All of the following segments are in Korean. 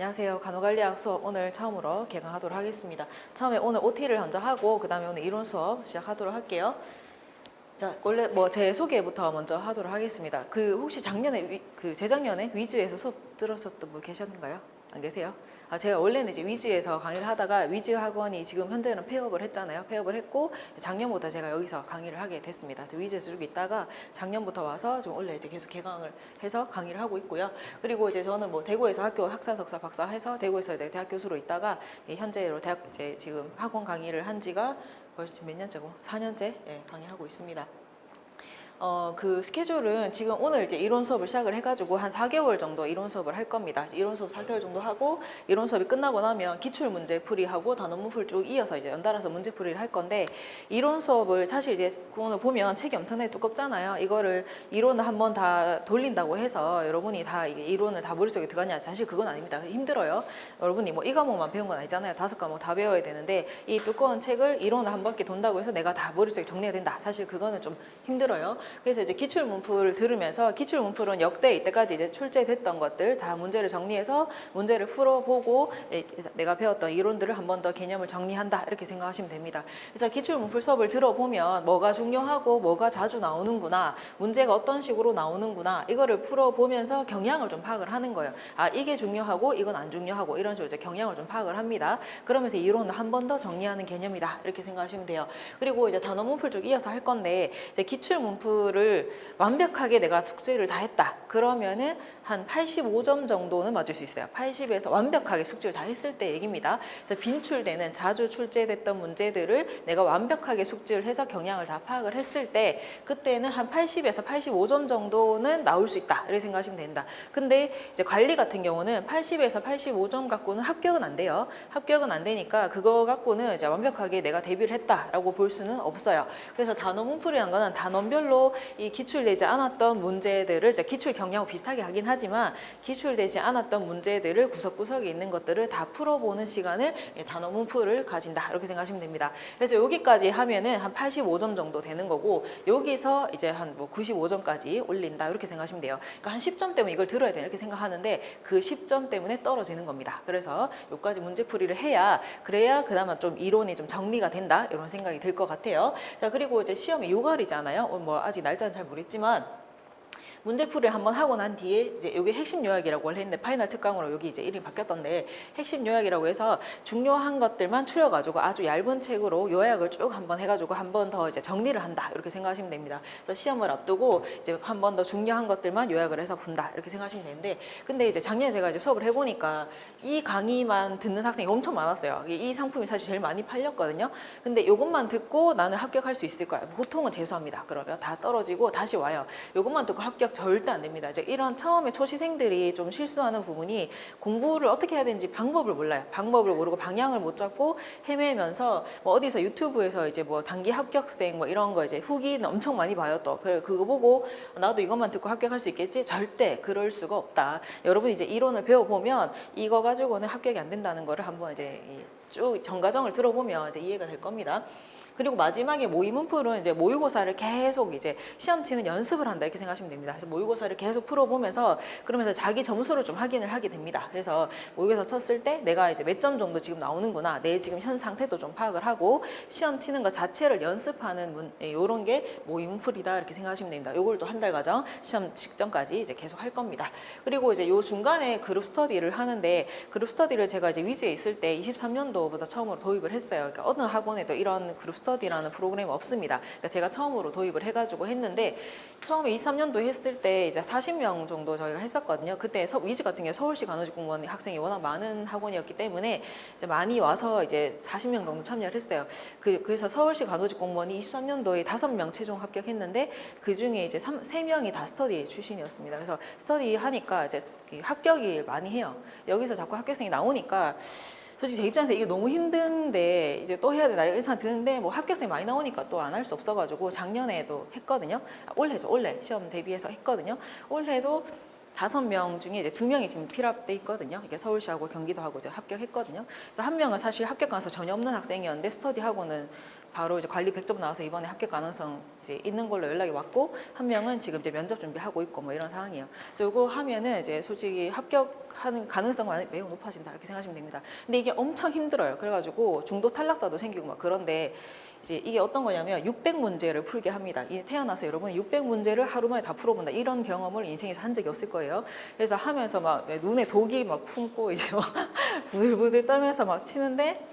안녕하세요. 간호관리학 수업 오늘 처음으로 개강하도록 하겠습니다. 처음에 오늘 OT를 먼저 하고 그 다음에 오늘 이론 수업 시작하도록 할게요. 자, 원래 뭐 제 소개부터 먼저 하도록 하겠습니다. 그 혹시 작년에 위, 그 재작년에 위즈에서 수업 들었었던 분 계셨는가요? 안 계세요? 아, 제가 원래는 이제 위즈에서 강의를 하다가 위즈 학원이 지금 현재는 폐업을 했잖아요. 폐업을 했고 작년부터 제가 여기서 강의를 하게 됐습니다. 위즈에서 쭉 있다가 작년부터 와서 지금 원래 이제 계속 개강을 해서 강의를 하고 있고요. 그리고 이제 저는 뭐 대구에서 학교 학사 석사 박사 해서 대구에서 이제 대학 교수로 있다가 이 현재로 대학 이제 지금 학원 강의를 한 지가 벌써 몇 년째고 4년째 예, 강의하고 있습니다. 어, 그 스케줄은 지금 오늘 이제 이론 수업을 시작을 해가지고 한 4개월 정도 이론 수업을 할 겁니다. 이론 수업 4개월 정도 하고 이론 수업이 끝나고 나면 기출 문제 풀이하고 단어 문풀 쭉 이어서 이제 연달아서 문제 풀이를 할 건데 이론 수업을 사실 이제 오늘 보면 책이 엄청나게 두껍잖아요. 이거를 이론을 한번 다 돌린다고 해서 여러분이 다 이론을 다 머릿속에 들어가냐 사실 그건 아닙니다. 힘들어요. 여러분이 뭐 이 과목만 배운 건 아니잖아요. 다섯 과목 다 배워야 되는데 이 두꺼운 책을 이론을 한 바퀴 돈다고 해서 내가 다 머릿속에 정리해야 된다. 사실 그거는 좀 힘들어요. 그래서 이제 기출 문풀을 들으면서 기출 문풀은 역대 이때까지 이제 출제됐던 것들 다 문제를 정리해서 문제를 풀어보고 예, 내가 배웠던 이론들을 한 번 더 개념을 정리한다 이렇게 생각하시면 됩니다. 그래서 기출 문풀 수업을 들어보면 뭐가 중요하고 뭐가 자주 나오는구나 문제가 어떤 식으로 나오는구나 이거를 풀어보면서 경향을 좀 파악을 하는 거예요. 아 이게 중요하고 이건 안 중요하고 이런 식으로 이제 경향을 좀 파악을 합니다. 그러면서 이론을 한 번 더 정리하는 개념이다 이렇게 생각하시면 돼요. 그리고 이제 단어 문풀 쭉 이어서 할 건데 이제 기출 문풀 을 완벽하게 내가 숙제를 다 했다. 그러면은 한 85점 정도는 맞을 수 있어요. 80에서 완벽하게 숙제를 다 했을 때 얘기입니다. 그래서 빈출되는 자주 출제됐던 문제들을 내가 완벽하게 숙지를 해서 경향을 다 파악을 했을 때 그때는 한 80에서 85점 정도는 나올 수 있다. 이렇게 생각하시면 된다. 근데 이제 관리 같은 경우는 80에서 85점 갖고는 합격은 안 돼요. 합격은 안 되니까 그거 갖고는 이제 완벽하게 내가 데뷔를 했다라고 볼 수는 없어요. 그래서 단어 문풀이라는 거는 단원별로 이 기출되지 않았던 문제들을 기출 경향하고 비슷하게 하긴 하지만 기출되지 않았던 문제들을 구석구석에 있는 것들을 다 풀어보는 시간을 예, 단어 문풀을 가진다 이렇게 생각하시면 됩니다. 그래서 여기까지 하면은 한 85점 정도 되는 거고 여기서 이제 한 뭐 95점까지 올린다 이렇게 생각하시면 돼요. 그러니까 한 10점 때문에 이걸 들어야 돼 이렇게 생각하는데 그 10점 때문에 떨어지는 겁니다. 그래서 여기까지 문제풀이를 해야 그래야 그나마 좀 이론이 좀 정리가 된다 이런 생각이 들 것 같아요. 자 그리고 이제 시험이 6월이잖아요. 어, 뭐 아직 날짜는 잘 모르겠지만 문제풀이를 한번 하고 난 뒤에 이제 여기 핵심 요약이라고 했는데 파이널 특강으로 여기 이제 이름이 바뀌었던데 핵심 요약이라고 해서 중요한 것들만 추려가지고 아주 얇은 책으로 요약을 쭉 한번 해가지고 한 번 더 이제 정리를 한다 이렇게 생각하시면 됩니다. 그래서 시험을 앞두고 이제 한 번 더 중요한 것들만 요약을 해서 본다 이렇게 생각하시면 되는데 근데 이제 작년에 제가 이제 수업을 해보니까 이 강의만 듣는 학생이 엄청 많았어요. 이- 이 상품이 사실 제일 많이 팔렸거든요. 근데 이것만 듣고 나는 합격할 수 있을 거야. 보통은 재수합니다. 그러면 다 떨어지고 다시 와요. 이것만 듣고 합격 절대 안 됩니다. 이제 이런 처음에 초시생들이 좀 실수하는 부분이 공부를 어떻게 해야 되는지 방법을 몰라요. 방법을 모르고 방향을 못 잡고 헤매면서 뭐 어디서 유튜브에서 이제 뭐 단기 합격생 뭐 이런 거 이제 후기는 엄청 많이 봐요 또. 그래 그거 보고 나도 이것만 듣고 합격할 수 있겠지? 절대 그럴 수가 없다. 여러분 이제 이론을 배워보면 이거 가지고는 합격이 안 된다는 거를 한번 이제 이쭉 전과정을 들어보면 이제 이해가 될 겁니다. 그리고 마지막에 모의 문 풀은 이제 모의고사를 계속 이제 시험 치는 연습을 한다 이렇게 생각하시면 됩니다. 그래서 모의고사를 계속 풀어보면서 그러면서 자기 점수를 좀 확인을 하게 됩니다. 그래서 모의고사 쳤을 때 내가 이제 몇 점 정도 지금 나오는구나, 내 지금 현 상태도 좀 파악을 하고 시험 치는 것 자체를 연습하는 문 이런 게 모의 문 풀이다 이렇게 생각하시면 됩니다. 요걸 또 한 달 과정 시험 직전까지 이제 계속 할 겁니다. 그리고 이제 요 중간에 그룹 스터디를 하는데 그룹 스터디를 제가 이제 위즈에 있을 때 23년도부터 처음으로 도입을 했어요. 그러니까 어느 학원에도 이런 그룹 스터디 라는 프로그램이 없습니다. 그러니까 제가 처음으로 도입을 해가지고 했는데 처음에 23년도 했을 때 이제 40명 정도 저희가 했었거든요. 그때 서, 위즈 같은 경우 서울시 간호직 공무원 학생이 워낙 많은 학원이었기 때문에 이제 많이 와서 이제 40명 정도 참여를 했어요. 그, 그래서 서울시 간호직 공무원이 23년도에 5명 최종 합격했는데 그 중에 이제 3, 3명이 다 스터디 출신이었습니다. 그래서 스터디 하니까 이제 이 합격이 많이 해요. 여기서 자꾸 합격생이 나오니까 솔직히 제 입장에서 이게 너무 힘든데 이제 또 해야 되나 생각 드는데 뭐 합격생이 많이 나오니까 또 안 할 수 없어가지고 작년에도 했거든요. 아, 올해죠 올해 시험 대비해서 했거든요. 올해도 다섯 명 중에 이제 두 명이 지금 필합돼 있거든요. 이게 서울시하고 경기도하고 합격했거든요. 그래서 한 명은 사실 합격 가서 전혀 없는 학생이었는데 스터디 하고는 바로 이제 관리 100점 나와서 이번에 합격 가능성 이제 있는 걸로 연락이 왔고 한 명은 지금 이제 면접 준비하고 있고 뭐 이런 상황이에요. 그래서 이거 하면은 이제 솔직히 합격하는 가능성은 매우 높아진다 이렇게 생각하시면 됩니다. 근데 이게 엄청 힘들어요. 그래가지고 중도 탈락자도 생기고 막 그런데 이제 이게 어떤 거냐면 600문제를 풀게 합니다. 이 태어나서 여러분 600문제를 하루 만에 다 풀어본다 이런 경험을 인생에서 한 적이 없을 거예요. 그래서 하면서 막 눈에 독이 막 품고 이제 막 부들부들 떨면서 막 치는데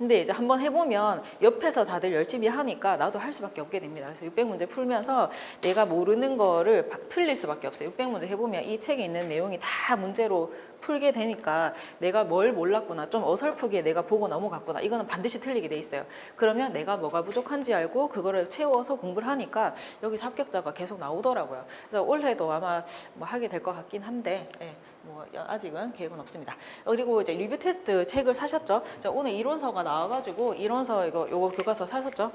근데 이제 한번 해보면 옆에서 다들 열심히 하니까 나도 할 수밖에 없게 됩니다. 그래서 600문제 풀면서 내가 모르는 거를 바- 틀릴 수밖에 없어요. 600문제 해보면 이 책에 있는 내용이 다 문제로 풀게 되니까 내가 뭘 몰랐구나, 좀 어설프게 내가 보고 넘어갔구나, 이거는 반드시 틀리게 돼 있어요. 그러면 내가 뭐가 부족한지 알고 그거를 채워서 공부를 하니까 여기서 합격자가 계속 나오더라고요. 그래서 올해도 아마 뭐 하게 될 것 같긴 한데, 예, 뭐 아직은 계획은 없습니다. 그리고 이제 리뷰 테스트 책을 사셨죠? 자, 오늘 이론서가 나와가지고 이론서 이거 요거 교과서 사셨죠?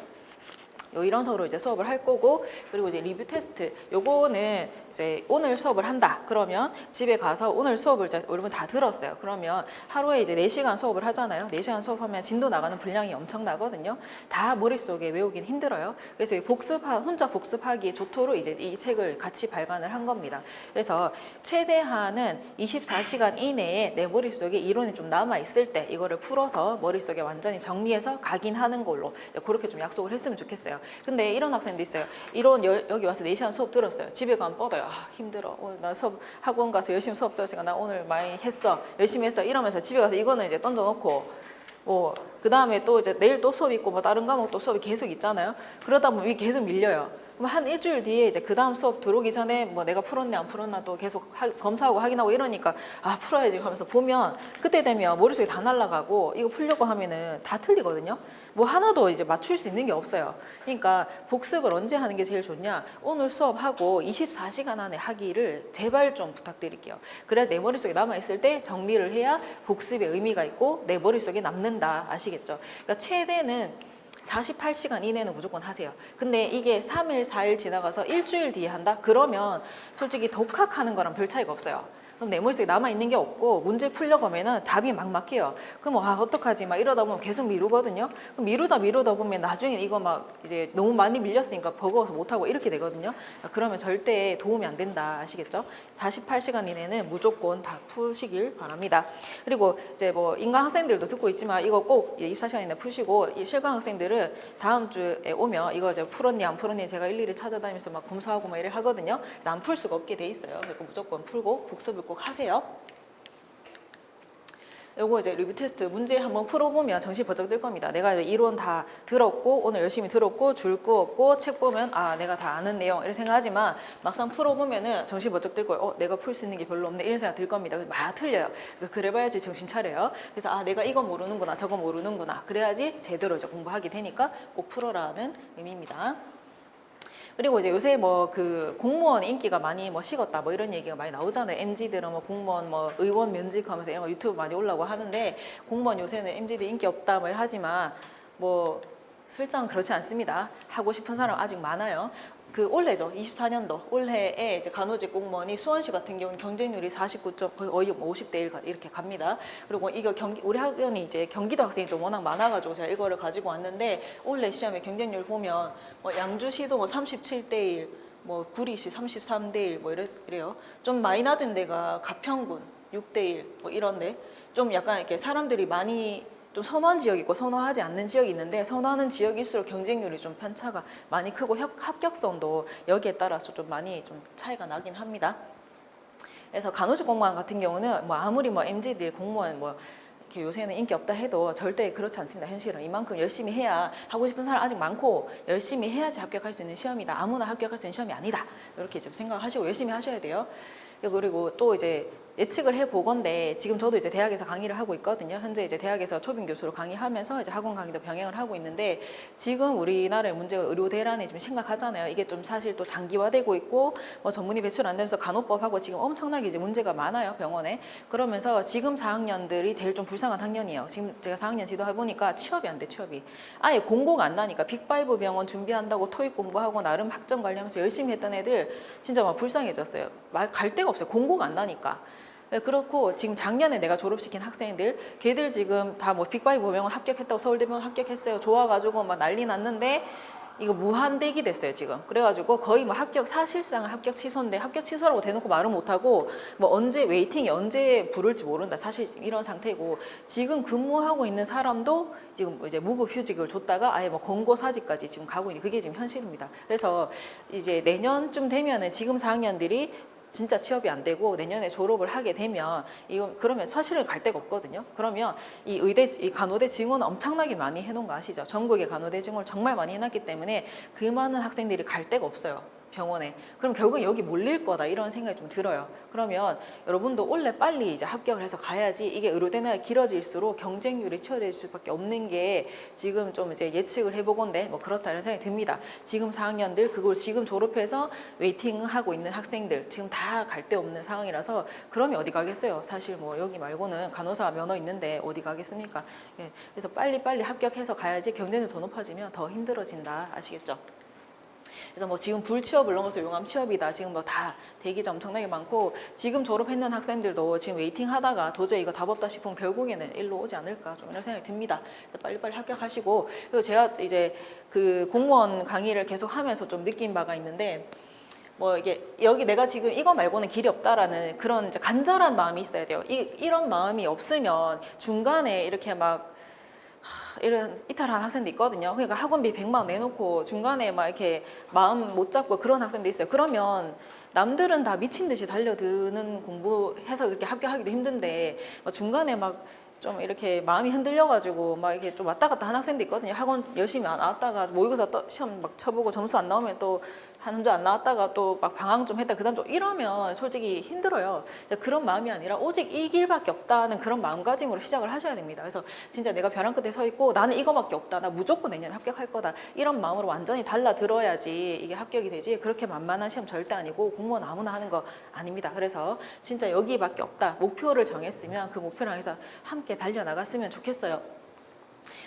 요 이론서로 이제 수업을 할 거고 그리고 이제 리뷰 테스트 요거는 이제 오늘 수업을 한다. 그러면 집에 가서 오늘 수업을 이제 여러분 다 들었어요. 그러면 하루에 이제 4시간 수업을 하잖아요. 4시간 수업하면 진도 나가는 분량이 엄청나거든요. 다 머릿속에 외우긴 힘들어요. 그래서 이 복습하 혼자 복습하기 좋도록 이제 이 책을 같이 발간을 한 겁니다. 그래서 최대한은 24시간 이내에 내 머릿속에 이론이 좀 남아 있을 때 이거를 풀어서 머릿속에 완전히 정리해서 각인하는 걸로 그렇게 좀 약속을 했으면 좋겠어요. 근데 이런 학생도 있어요. 이론 여, 여기 와서 4시간 수업 들었어요. 집에 가면 뻗어요. 아, 힘들어. 오늘 나 수업 학원 가서 열심히 수업 들었으니까 나 오늘 많이 했어. 열심히 했어. 이러면서 집에 가서 이거는 이제 던져 놓고 뭐 그 다음에 또 이제 내일 또 수업 있고 뭐 다른 과목 또 수업이 계속 있잖아요. 그러다 보면 이게 계속 밀려요. 그럼 한 일주일 뒤에 이제 그 다음 수업 들어오기 전에 뭐 내가 풀었네 안 풀었나 또 계속 하- 검사하고 확인하고 이러니까 아 풀어야지 하면서 보면 그때 되면 머릿속에 다 날아가고 이거 풀려고 하면은 다 틀리거든요. 뭐 하나도 이제 맞출 수 있는 게 없어요. 그러니까 복습을 언제 하는 게 제일 좋냐? 오늘 수업하고 24시간 안에 하기를 제발 좀 부탁드릴게요. 그래야 내 머릿속에 남아있을 때 정리를 해야 복습의 의미가 있고 내 머릿속에 남는다. 아시겠죠? 그러니까 최대는 48시간 이내는 무조건 하세요. 근데 이게 3일, 4일 지나가서 일주일 뒤에 한다? 그러면 솔직히 독학하는 거랑 별 차이가 없어요. 그럼 내 머릿속에 남아있는 게 없고 문제 풀려고 하면은 답이 막막해요. 그럼 아 어떡하지 막 이러다 보면 계속 미루거든요. 그럼 미루다 미루다 보면 나중에 이거 막 이제 너무 많이 밀렸으니까 버거워서 못하고 이렇게 되거든요. 그러면 절대 도움이 안 된다 아시겠죠? 48시간 이내는 무조건 다 푸시길 바랍니다. 그리고 이제 뭐 인강 학생들도 듣고 있지만 이거 꼭 24시간 이내 푸시고 이 실강 학생들은 다음 주에 오면 이거 이제 풀었니 안 풀었니 제가 일일이 찾아다니면서 막 검사하고 막 이래 하거든요. 그래서 안 풀 수가 없게 돼 있어요. 그러니까 무조건 풀고 복습을 꼭 하세요. 요거 이제 리뷰 테스트 문제 한번 풀어보면 정신 번쩍 들 겁니다. 내가 이론 다 들었고 오늘 열심히 들었고 줄 끄었고 책 보면 아 내가 다 아는 내용 이렇게 생각하지만 막상 풀어보면은 정신 번쩍 들 거예요. 어 내가 풀 수 있는 게 별로 없네 이런 생각 들 겁니다. 막 틀려요. 그래봐야지 정신 차려요. 그래서 아 내가 이거 모르는구나 저거 모르는구나 그래야지 제대로 이제 공부하게 되니까 꼭 풀어라는 의미입니다. 그리고 이제 요새 뭐 그 공무원 인기가 많이 뭐 식었다 뭐 이런 얘기가 많이 나오잖아요. MZ들은 뭐 공무원 뭐 의원 면직하면서 이런 거 유튜브 많이 올라오고 하는데 공무원 요새는 MZ들 인기 없다 뭐 하지만 뭐 실상 그렇지 않습니다. 하고 싶은 사람 아직 많아요. 그 올해죠. 24년도 올해에 이제 간호직 공무원이 수원시 같은 경우는 경쟁률이 49점 거의 50대 1 이렇게 갑니다. 그리고 이거 경기 우리 학원이 이제 경기도 학생이 좀 워낙 많아가지고 제가 이거를 가지고 왔는데 올해 시험에 경쟁률 보면 뭐 양주시도 뭐 37대 1, 뭐 구리시 33대 1, 뭐 이래, 이래요. 좀 많이 낮은 데가 가평군 6대 1, 뭐 이런데 좀 약간 이렇게 사람들이 많이 좀 선호한 지역이 있고 선호하지 않는 지역이 있는데 선호하는 지역일수록 경쟁률이 좀 편차가 많이 크고 협, 합격성도 여기에 따라서 좀 많이 좀 차이가 나긴 합니다. 그래서 간호직 공무원 같은 경우는 뭐 아무리 뭐 MZ들 공무원 뭐 이렇게 요새는 인기 없다 해도 절대 그렇지 않습니다. 현실은 이만큼 열심히 해야 하고 싶은 사람 아직 많고 열심히 해야지 합격할 수 있는 시험이다. 아무나 합격할 수 있는 시험이 아니다. 이렇게 좀 생각하시고 열심히 하셔야 돼요. 그리고 또 이제 예측을 해 보건데 지금 저도 이제 대학에서 강의를 하고 있거든요. 현재 이제 대학에서 초빙 교수로 강의하면서 이제 학원 강의도 병행을 하고 있는데 지금 우리나라의 문제가 의료 대란이 지금 심각하잖아요. 이게 좀 사실 또 장기화되고 있고 뭐 전문의 배출 안 되면서 간호법하고 지금 엄청나게 이제 문제가 많아요 병원에. 그러면서 지금 4학년들이 제일 좀 불쌍한 학년이에요. 지금 제가 4학년 지도해 보니까 취업이 안 돼 취업이. 아예 공고가 안 나니까 빅파이브 병원 준비한다고 토익 공부하고 나름 학점 관리하면서 열심히 했던 애들 진짜 막 불쌍해졌어요. 말 갈 데가 없어요. 공고가 안 나니까. 네, 그렇고 지금 작년에 내가 졸업시킨 학생들 걔들 지금 다 뭐 빅바이 보면 합격했다고 서울대병원 합격했어요. 좋아가지고 막 난리 났는데 이거 무한대기 됐어요 지금. 그래가지고 거의 뭐 합격 사실상 합격 취소인데 합격 취소라고 대놓고 말은 못하고 뭐 언제 웨이팅이 언제 부를지 모른다. 사실 이런 상태고 지금 근무하고 있는 사람도 지금 이제 무급 휴직을 줬다가 아예 뭐 권고사직까지 지금 가고 있는 그게 지금 현실입니다. 그래서 이제 내년쯤 되면은 지금 4학년들이 진짜 취업이 안 되고 내년에 졸업을 하게 되면 이거 그러면 사실은 갈 데가 없거든요. 그러면 이 의대 이 간호대 증원을 엄청나게 많이 해놓은 거 아시죠? 전국에 간호대 증원을 정말 많이 해놨기 때문에 그 많은 학생들이 갈 데가 없어요. 병원에. 그럼 결국 여기 몰릴 거다 이런 생각이 좀 들어요. 그러면 여러분도 원래 빨리 이제 합격을 해서 가야지 이게 의료대 날 길어질수록 경쟁률이 치열해질 수밖에 없는 게 지금 좀 이제 예측을 해보건데 뭐 그렇다 이런 생각이 듭니다. 지금 4학년들 그걸 지금 졸업해서 웨이팅하고 있는 학생들 지금 다 갈 데 없는 상황이라서 그러면 어디 가겠어요? 사실 뭐 여기 말고는 간호사 면허 있는데 어디 가겠습니까? 예, 그래서 빨리 빨리 합격해서 가야지 경쟁률 더 높아지면 더 힘들어진다 아시겠죠? 그래서 뭐 지금 불취업 이런 것을 용암 취업이다. 지금 뭐 다 대기자 엄청나게 많고 지금 졸업했는 학생들도 지금 웨이팅 하다가 도저히 이거 답 없다 싶으면 결국에는 일로 오지 않을까 좀 이런 생각이 듭니다. 그래서 빨리빨리 합격하시고 그리고 제가 이제 그 공무원 강의를 계속 하면서 좀 느낀 바가 있는데 뭐 이게 여기 내가 지금 이거 말고는 길이 없다라는 그런 이제 간절한 마음이 있어야 돼요. 이, 이런 마음이 없으면 중간에 이렇게 막 하, 이런 이탈한 학생도 있거든요. 그러니까 학원비 100만 원 내놓고 중간에 막 이렇게 마음 못 잡고 그런 학생도 있어요. 그러면 남들은 다 미친 듯이 달려드는 공부해서 그렇게 합격하기도 힘든데 막 중간에 막 좀 이렇게 마음이 흔들려가지고 막 이렇게 좀 왔다 갔다 한 학생도 있거든요. 학원 열심히 안 나왔다가 모의고사 또 시험 막 쳐보고 점수 안 나오면 또 한주 안 나왔다가 또 막 방황 좀 했다 그 다음 좀 이러면 솔직히 힘들어요. 그런 마음이 아니라 오직 이 길밖에 없다는 그런 마음가짐으로 시작을 하셔야 됩니다. 그래서 진짜 내가 벼랑 끝에 서 있고 나는 이거밖에 없다. 나 무조건 내년에 합격할 거다. 이런 마음으로 완전히 달라 들어야지 이게 합격이 되지. 그렇게 만만한 시험 절대 아니고 공무원 아무나 하는 거 아닙니다. 그래서 진짜 여기밖에 없다. 목표를 정했으면 그 목표를 향해서 함께 달려 나갔으면 좋겠어요.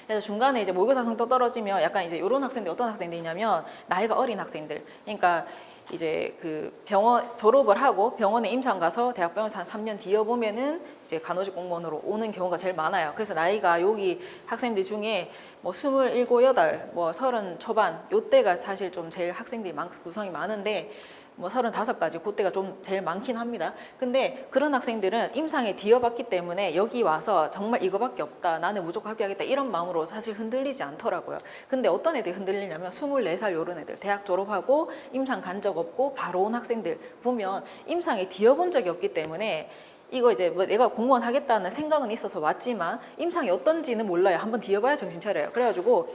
그래서 중간에 이제 모의고사 성적 떨어지면 약간 이제 이런 학생들 어떤 학생들이냐면 나이가 어린 학생들. 그러니까 이제 그 병원 졸업을 하고 병원에 임상 가서 대학 병원에서 한 3년 뒤에 보면은 이제 간호직 공무원으로 오는 경우가 제일 많아요. 그래서 나이가 여기 학생들 중에 뭐 27, 8, 뭐 30 초반 요때가 사실 좀 제일 학생들이 많, 구성이 많은데 뭐 35까지 그때가 좀 제일 많긴 합니다. 근데 그런 학생들은 임상에 뒤어봤기 때문에 여기 와서 정말 이거밖에 없다. 나는 무조건 합격하겠다. 이런 마음으로 사실 흔들리지 않더라고요. 근데 어떤 애들이 흔들리냐면 24살 요런 애들 대학 졸업하고 임상 간 적 없고 바로 온 학생들 보면 임상에 뒤어본 적이 없기 때문에 이거 이제 뭐 내가 공무원 하겠다는 생각은 있어서 왔지만 임상이 어떤지는 몰라요. 한번 뒤어봐야 정신 차려요. 그래가지고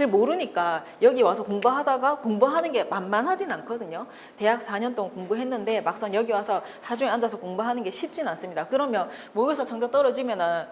그걸 모르니까 여기 와서 공부하다가 공부하는 게 만만하진 않거든요. 대학 4년 동안 공부했는데 막상 여기 와서 하루 종일 앉아서 공부하는 게 쉽진 않습니다. 그러면 모의고사 성적 떨어지면은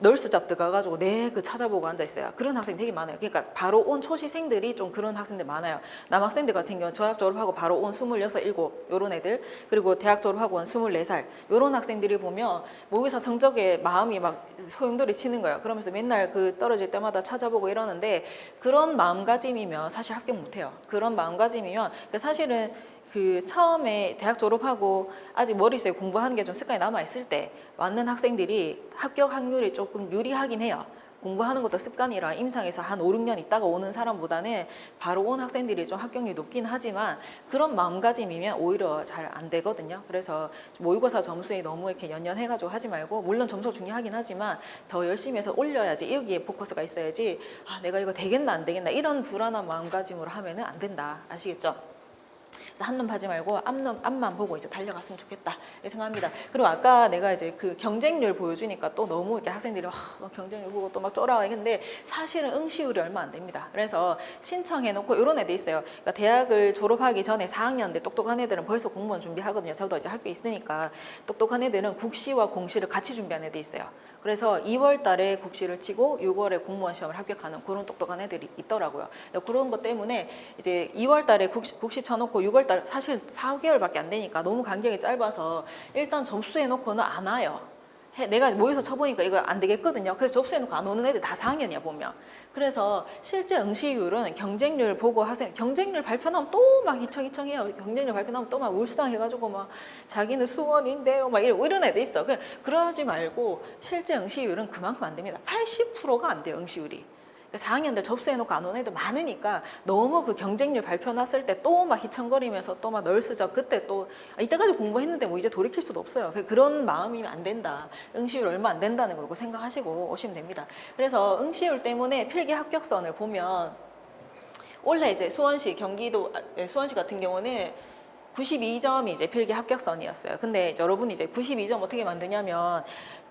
널스 잡드 가가지고 내 그 찾아보고 앉아 있어요. 그런 학생 되게 많아요. 그러니까 바로 온 초시생들이 좀 그런 학생들 많아요. 남학생들 같은 경우는 저학 졸업하고 바로 온 26, 7 요런 애들 그리고 대학 졸업하고 온 24살 요런 학생들이 보면 모의고사 성적에 마음이 막 소용돌이 치는 거예요. 그러면서 맨날 그 떨어질 때마다 찾아보고 이러는데 그런 마음가짐이면 사실 합격 못해요. 그런 마음가짐이면 그러니까 사실은 그 처음에 대학 졸업하고 아직 머릿속에 공부하는 게 좀 습관이 남아 있을 때 왔는 학생들이 합격 확률이 조금 유리하긴 해요. 공부하는 것도 습관이라 임상에서 한 5, 6년 있다가 오는 사람보다는 바로 온 학생들이 좀 합격률이 높긴 하지만 그런 마음가짐이면 오히려 잘 안 되거든요. 그래서 모의고사 점수에 너무 이렇게 연연해가지고 하지 말고 물론 점수 중요하긴 하지만 더 열심히 해서 올려야지 여기에 포커스가 있어야지 아 내가 이거 되겠나 안 되겠나 이런 불안한 마음가짐으로 하면은 안 된다. 아시겠죠? 한눈 파지 말고 앞눈 앞만 보고 이제 달려갔으면 좋겠다 이렇게 생각합니다. 그리고 아까 내가 이제 그 경쟁률 보여주니까 또 너무 이렇게 학생들이 와, 막 경쟁률 보고 또 막 쫄아와 근데 사실은 응시율이 얼마 안 됩니다. 그래서 신청해놓고 이런 애들 있어요. 그러니까 대학을 졸업하기 전에 4학년들 똑똑한 애들은 벌써 공무원 준비하거든요. 저도 이제 학교에 있으니까 똑똑한 애들은 국시와 공시를 같이 준비하는 애들 있어요. 그래서 2월 달에 국시를 치고 6월에 공무원 시험을 합격하는 그런 똑똑한 애들이 있더라고요. 그런 것 때문에 이제 2월 달에 국시, 국시 쳐놓고 6월 달 사실 4개월밖에 안 되니까 너무 간격이 짧아서 일단 접수해 놓고는 안 와요. 해- 내가 모여서 쳐보니까 이거 안 되겠거든요. 그래서 접수해놓고 안 오는 애들 다 4학년이야 보면. 그래서 실제 응시율은 경쟁률 보고 학생 경쟁률 발표 나면 또막 희청희청해요. 경쟁률 발표 나면 또 막 울상해가지고 막 자기는 수원인데요, 막 이런 이런 애도 있어. 그 그러지 말고 실제 응시율은 그만큼 안 됩니다. 80%가 안 돼요 응시율이. 4학년들 접수해놓고 안 오는 애들 많으니까 너무 그 경쟁률 발표 났을 때 또 막 희청거리면서 또 막 널스적 그때 또 아, 이때까지 공부했는데 뭐 이제 돌이킬 수도 없어요. 그- 그런 마음이면 안 된다. 응시율 얼마 안 된다는 걸 생각하시고 오시면 됩니다. 그래서 응시율 때문에 필기 합격선을 보면 원래 이제 수원시 경기도 아, 네, 수원시 같은 경우는 92점이 이제 필기 합격선이었어요. 근데 이제 여러분이 이제 92점 어떻게 만드냐면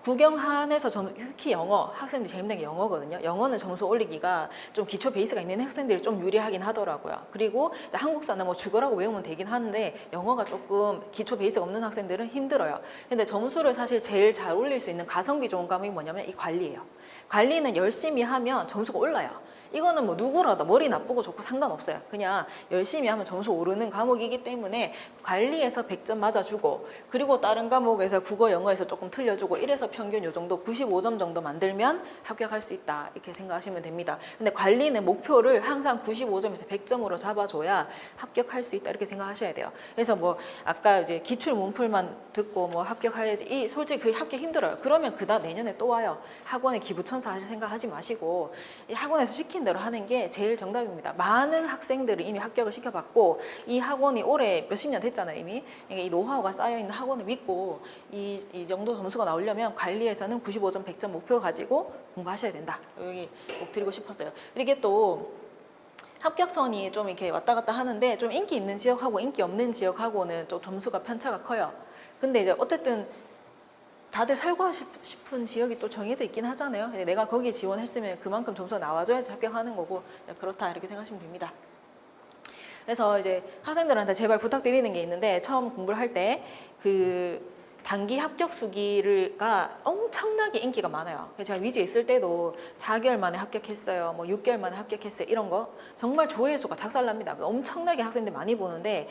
국영한에서 점, 특히 영어 학생들이 제일 힘든 게 영어거든요. 영어는 점수 올리기가 좀 기초 베이스가 있는 학생들이 좀 유리하긴 하더라고요. 그리고 한국사나 뭐 죽어라고 외우면 되긴 하는데 영어가 조금 기초 베이스가 없는 학생들은 힘들어요. 근데 점수를 사실 제일 잘 올릴 수 있는 가성비 좋은 과목이 뭐냐면 이 관리예요. 관리는 열심히 하면 점수가 올라요. 이거는 뭐 누구라도 머리 나쁘고 좋고 상관없어요. 그냥 열심히 하면 점수 오르는 과목이기 때문에 관리에서 100점 맞아주고 그리고 다른 과목에서 국어, 영어에서 조금 틀려주고 이래서 평균 요 정도 95점 정도 만들면 합격할 수 있다 이렇게 생각하시면 됩니다. 근데 관리는 목표를 항상 95점에서 100점으로 잡아줘야 합격할 수 있다 이렇게 생각하셔야 돼요. 그래서 뭐 아까 이제 기출 문풀만 듣고 뭐 합격해야지 이 솔직히 그 합격 힘들어요. 그러면 그다 내년에 또 와요. 학원에 기부천사 하실 생각 하지 마시고 이 학원에서 시킨 대로 하는 게 제일 정답입니다. 많은 학생들을 이미 합격을 시켜봤고 이 학원이 올해 몇십 년 됐잖아요 이미 그러니까 이 노하우가 쌓여 있는 학원을 믿고 이, 이 정도 점수가 나오려면 관리에서는 95점 100점 목표 가지고 공부하셔야 된다. 여기 꼭 드리고 싶었어요. 이게 또 합격선이 좀 이렇게 왔다 갔다 하는데 좀 인기 있는 지역하고 인기 없는 지역하고는 좀 점수가 편차가 커요. 근데 이제 어쨌든 다들 살고 싶- 싶은 지역이 또 정해져 있긴 하잖아요. 내가 거기 지원했으면 그만큼 점수가 나와줘야지 합격하는 거고 그렇다 이렇게 생각하시면 됩니다. 그래서 이제 학생들한테 제발 부탁드리는 게 있는데 처음 공부를 할 때 그 단기 합격 수기가 엄청나게 인기가 많아요. 제가 위지에 있을 때도 4개월 만에 합격했어요. 뭐 6개월 만에 합격했어요. 이런 거 정말 조회수가 작살납니다. 엄청나게 학생들 많이 보는데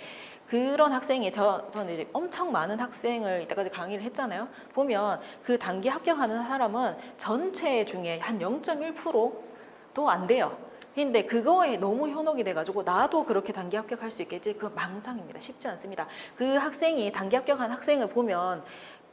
그런 학생이 저 저는 이제 엄청 많은 학생을 이때까지 강의를 했잖아요. 보면 그 단기 합격하는 사람은 전체 중에 한 0.1%도 안 돼요. 근데 그거에 너무 현혹이 돼가지고 나도 그렇게 단기 합격할 수 있겠지? 그 망상입니다. 쉽지 않습니다. 그 학생이 단기 합격한 학생을 보면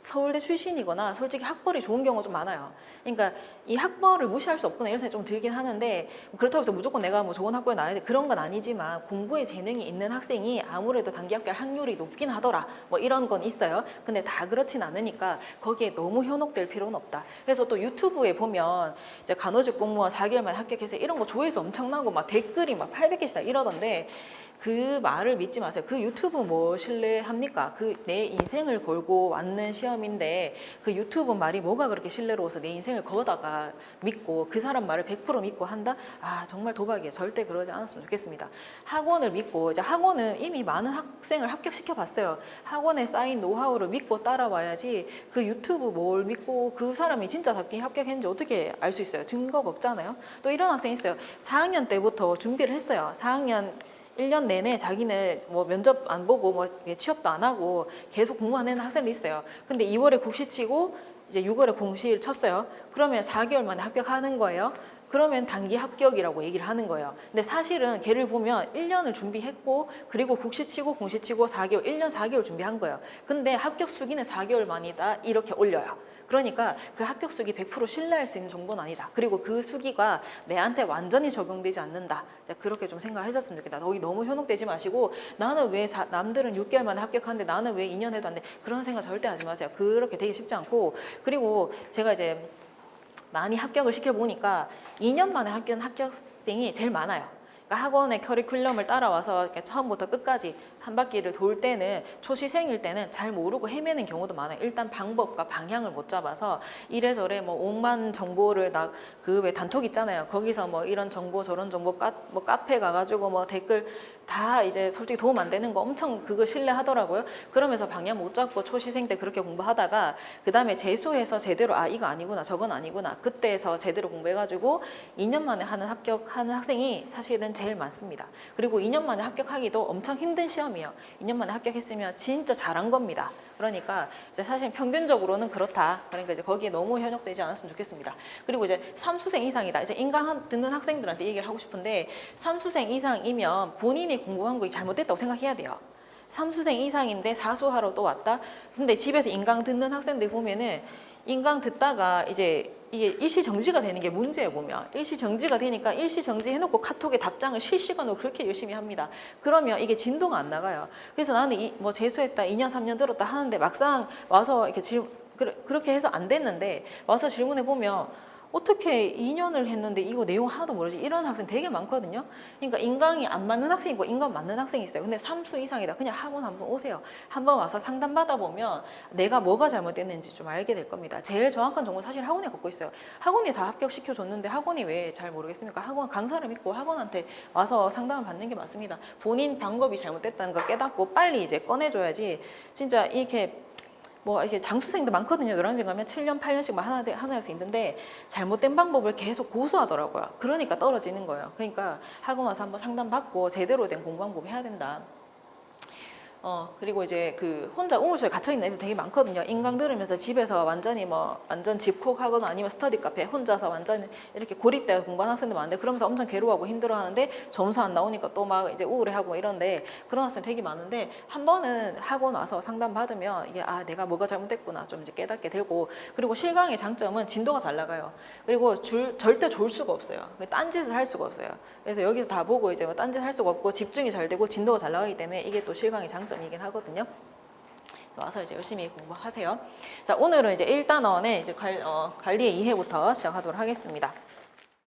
서울대 출신이거나 솔직히 학벌이 좋은 경우가 좀 많아요. 그러니까 이 학벌을 무시할 수 없구나 이런 생각이 좀 들긴 하는데 그렇다고 해서 무조건 내가 뭐 좋은 학교에 나와야 돼. 그런 건 아니지만 공부에 재능이 있는 학생이 아무래도 단기 합격 확률이 높긴 하더라. 뭐 이런 건 있어요. 근데 다 그렇진 않으니까 거기에 너무 현혹될 필요는 없다. 그래서 또 유튜브에 보면 이제 간호직 공무원 4개월 만에 합격해서 이런 거 조회수 엄청나고 막 댓글이 막 800개씩 이러던데 그 말을 믿지 마세요. 그 유튜브 뭐 신뢰합니까? 그 내 인생을 걸고 왔는 시험인데 그 유튜브 말이 뭐가 그렇게 신뢰로워서 내 인생을 거다가 믿고 그 사람 말을 100% 믿고 한다? 아 정말 도박이에요. 절대 그러지 않았으면 좋겠습니다. 학원을 믿고 이제 학원은 이미 많은 학생을 합격시켜 봤어요. 학원에 쌓인 노하우를 믿고 따라와야지 그 유튜브 뭘 믿고 그 사람이 진짜 답기 합격했는지 어떻게 알 수 있어요? 증거가 없잖아요. 또 이런 학생 있어요. 4학년 때부터 준비를 했어요. 4학년 1년 내내 자기는 뭐 면접 안 보고 뭐 취업도 안 하고 계속 공부하는 학생도 있어요. 근데 2월에 국시 치고 이제 6월에 공시를 쳤어요. 그러면 4개월 만에 합격하는 거예요. 그러면 단기 합격이라고 얘기를 하는 거예요. 근데 사실은 걔를 보면 1년을 준비했고 그리고 국시 치고 공시 치고 4개월, 1년 4개월 준비한 거예요. 근데 합격 수기는 4개월 만이다 이렇게 올려요. 그러니까 그 합격 수기 100% 신뢰할 수 있는 정보는 아니다. 그리고 그 수기가 내한테 완전히 적용되지 않는다. 그렇게 좀 생각하셨으면 좋겠다. 거기 너무 현혹되지 마시고 나는 왜 사- 남들은 6개월 만에 합격하는데 나는 왜 2년 해도 안 돼? 그런 생각 절대 하지 마세요. 그렇게 되기 쉽지 않고 그리고 제가 이제 많이 합격을 시켜보니까 2년 만에 합격한 합격생이 제일 많아요. 그러니까 학원의 커리큘럼을 따라와서 이렇게 처음부터 끝까지 한 바퀴를 돌 때는 초시생일 때는 잘 모르고 헤매는 경우도 많아요. 일단 방법과 방향을 못 잡아서 이래저래 뭐 오만 정보를 나그왜 단톡 있잖아요. 거기서 뭐 이런 정보 저런 정보 카, 뭐 카페 가가지고 뭐 댓글 다 이제 솔직히 도움 안 되는 거 엄청 그거 신뢰하더라고요. 그러면서 방향 못 잡고 초시생 때 그렇게 공부하다가 그 다음에 재수해서 제대로 아 이거 아니구나 저건 아니구나 그때서 제대로 공부해가지고 2년 만에 하는 합격하는 학생이 사실은 제일 많습니다. 그리고 2년 만에 합격하기도 엄청 힘든 시험이에요. 2년 만에 합격했으면 진짜 잘한 겁니다. 그러니까 이제 사실 평균적으로는 그렇다. 그러니까 이제 거기에 너무 현혹되지 않았으면 좋겠습니다. 그리고 이제 삼수생 이상이다. 이제 인강 한- 듣는 학생들한테 얘기를 하고 싶은데 삼수생 이상이면 본인이 공부한 거 잘못됐다고 생각해야 돼요. 삼수생 이상인데 사수하러 또 왔다. 근데 집에서 인강 듣는 학생들 보면은 인강 듣다가 이제 이게 일시 정지가 되는 게 문제예요 보면 일시 정지가 되니까 일시 정지 해놓고 카톡에 답장을 실시간으로 그렇게 열심히 합니다. 그러면 이게 진도가 안 나가요. 그래서 나는 이, 뭐 재수했다 2년 3년 들었다 하는데 막상 와서 이렇게 질 그렇게 해서 안 됐는데 와서 질문해 보면 어떻게 2년을 했는데 이거 내용 하나도 모르지 이런 학생 되게 많거든요. 그러니까 인강이 안 맞는 학생이 있고 인강 맞는 학생이 있어요. 근데 삼수 이상이다. 그냥 학원 한번 오세요. 한번 와서 상담 받아보면 내가 뭐가 잘못됐는지 좀 알게 될 겁니다. 제일 정확한 정보 사실 학원에 갖고 있어요. 학원이 다 합격시켜 줬는데 학원이 왜 잘 모르겠습니까? 학원 강사를 믿고 학원한테 와서 상담을 받는 게 맞습니다. 본인 방법이 잘못됐다는 걸 깨닫고 빨리 이제 꺼내줘야지 진짜 이렇게 뭐 이게 장수생도 많거든요. 노량진 가면 7년, 8년씩 막 하나 하나 할수 있는데 잘못된 방법을 계속 고수하더라고요. 그러니까 떨어지는 거예요. 그러니까 학원 와서 한번 상담 받고 제대로 된 공부 방법 해야 된다. 어 그리고 이제 그 혼자 우물소에 갇혀 있는 애들 되게 많거든요. 인강 들으면서 집에서 완전히 뭐 완전 집콕하거나 아니면 스터디 카페 혼자서 완전 이렇게 고립되어 공부하는 학생들 많은데 그러면서 엄청 괴로워하고 힘들어하는데 점수 안 나오니까 또 막 이제 우울해하고 이런데 그런 학생 되게 많은데 한 번은 학원 와서 상담 받으면 이게 아 내가 뭐가 잘못됐구나 좀 이제 깨닫게 되고 그리고 실강의 장점은 진도가 잘 나가요. 그리고 줄 절대 졸 수가 없어요. 딴짓을 할 수가 없어요. 그래서 여기서 다 보고 이제 뭐 딴짓 할 수가 없고 집중이 잘 되고 진도가 잘 나가기 때문에 이게 또 실강의 장점 이긴 하거든요. 와서 이제 열심히 공부하세요. 자 오늘은 이제 1단원의 이제 관, 어, 관리의 이해부터 시작하도록 하겠습니다.